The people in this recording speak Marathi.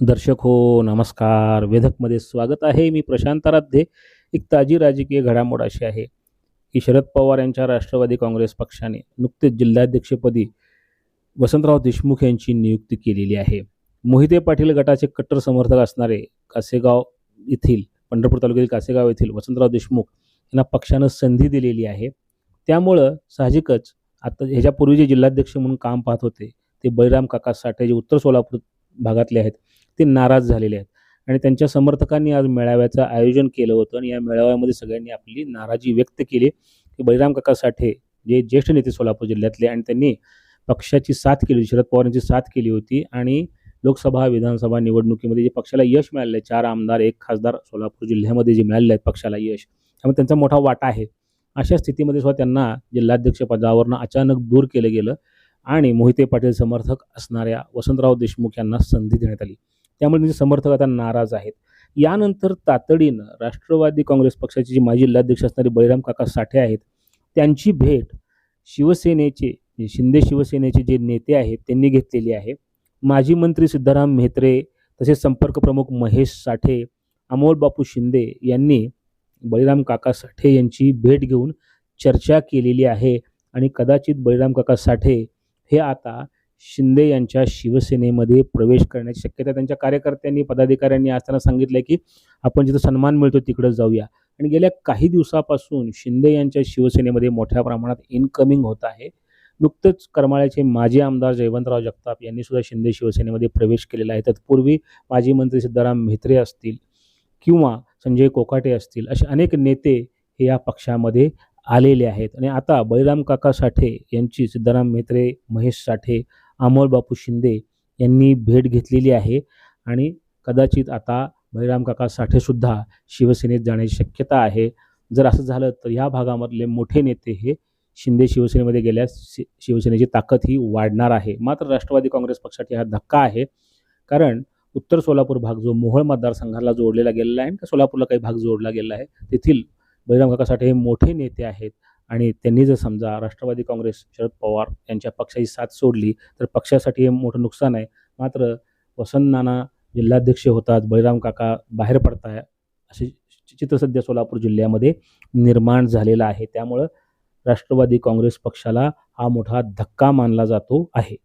दर्शक हो नमस्कार. वेधकमध्ये स्वागत आहे. मी प्रशांत आराध्ये. एक ताजी राजकीय घडामोड अशी आहे. की शरद पवार यांच्या राष्ट्रवादी काँग्रेस पक्षाने नुकतेच जिल्हाध्यक्षपदी वसंतराव देशमुख यांची नियुक्ती केलेली आहे. मोहिते पाटील गटाचे कट्टर समर्थक असणारे कासेगाव येथील पंढरपूर तालुक्यातील कासेगाव येथील वसंतराव देशमुख यांना पक्षानं संधी दिलेली आहे. त्यामुळं साहजिकच आता ह्याच्यापूर्वी जे जिल्हाध्यक्ष म्हणून काम पाहत होते ते बळीराम काका साठे जे उत्तर सोलापूर भागातले आहेत ते नाराज झालेले आहेत. आणि त्यांच्या समर्थकांनी आज मेळाव्याचं आयोजन केलं होतं आणि या मेळाव्यामध्ये सगळ्यांनी आपली नाराजी व्यक्त केली की बळीराम काका साठे जे ज्येष्ठ नेते सोलापूर जिल्ह्यातले आणि त्यांनी पक्षाची साथ केली होती शरद पवारांची साथ केली होती आणि लोकसभा विधानसभा निवडणुकीमध्ये जे पक्षाला यश मिळालेलं आहे चार आमदार एक खासदार सोलापूर जिल्ह्यामध्ये जे मिळालेले आहेत पक्षाला यश त्यामुळे त्यांचा मोठा वाटा आहे. अशा स्थितीमध्ये सुद्धा त्यांना जिल्हाध्यक्ष पदावरनं अचानक दूर केलं गेलं आणि मोहिते पाटील समर्थक असणाऱ्या वसंतराव देशमुख यांना संधी देण्यात आली. त्यामुळे त्यांचे समर्थक आता नाराज आहेत. यानंतर तातडीनं राष्ट्रवादी काँग्रेस पक्षाचे जे माजी जिल्हाध्यक्ष असणारे बळीराम काका साठे आहेत त्यांची भेट शिवसेनेचे शिंदे शिवसेनेचे जे नेते आहेत त्यांनी घेतलेली आहे. माजी मंत्री सिद्धाराम म्हेत्रे तसेच संपर्क प्रमुख महेश साठे अमोल बापू शिंदे यांनी बळीराम काका साठे यांची भेट घेऊन चर्चा केलेली आहे. आणि कदाचित बळीराम काका साठे हे आता शिंदे यांच्या शिवसेनेमध्ये प्रवेश करण्याची शक्यता त्यांच्या कार्यकर्त्यांनी पदाधिकाऱ्यांनी आज त्यांना सांगितलं की आपण जिथं सन्मान मिळतो तिकडं जाऊया. आणि गेल्या काही दिवसापासून शिंदे यांच्या शिवसेनेमध्ये मोठ्या प्रमाणात इनकमिंग होत आहे. नुकतंच करमाळ्याचे माजी आमदार जयवंतराव जगताप यांनी सुद्धा शिंदे शिवसेनेमध्ये प्रवेश केलेला आहे. तत्पूर्वी माजी मंत्री सिद्धाराम म्हेत्रे असतील किंवा संजय कोकाटे असतील असे अनेक नेते हे या पक्षामध्ये आलेले आहेत. आणि आता बळीराम काका साठे यांची सिद्धाराम म्हेत्रे महेश साठे अमोल बापू शिंदे यांनी भेट घेतलेली आहे. आणि कदाचित आता बहिराम काका साठेसुद्धा शिवसेनेत जाण्याची शक्यता आहे. जर असं झालं तर ह्या भागामधले मोठे नेते हे शिंदे शिवसेनेमध्ये गेल्यास शि शिवसेनेची ताकद ही वाढणार आहे. मात्र राष्ट्रवादी काँग्रेस पक्षासाठी हा धक्का आहे. कारण उत्तर सोलापूर भाग जो मोहोळ मतदारसंघाला जोडलेला गेलेला आहे आणि सोलापूरला काही भाग जोडला गेला आहे तेथील बहिराम काका साठे हे मोठे नेते आहेत. आणि त्यांनी जर समजा राष्ट्रवादी काँग्रेस शरद पवार यांच्या पक्षाची साथ सोडली तर पक्षासाठी हे मोठं नुकसान आहे. मात्र वसंत नाना जिल्हाध्यक्ष होतात बळीराम काका बाहेर पडताय असे चित्र सध्या सोलापूर जिल्ह्यामध्ये निर्माण झालेलं आहे. त्यामुळं राष्ट्रवादी काँग्रेस पक्षाला हा मोठा धक्का मानला जातो आहे.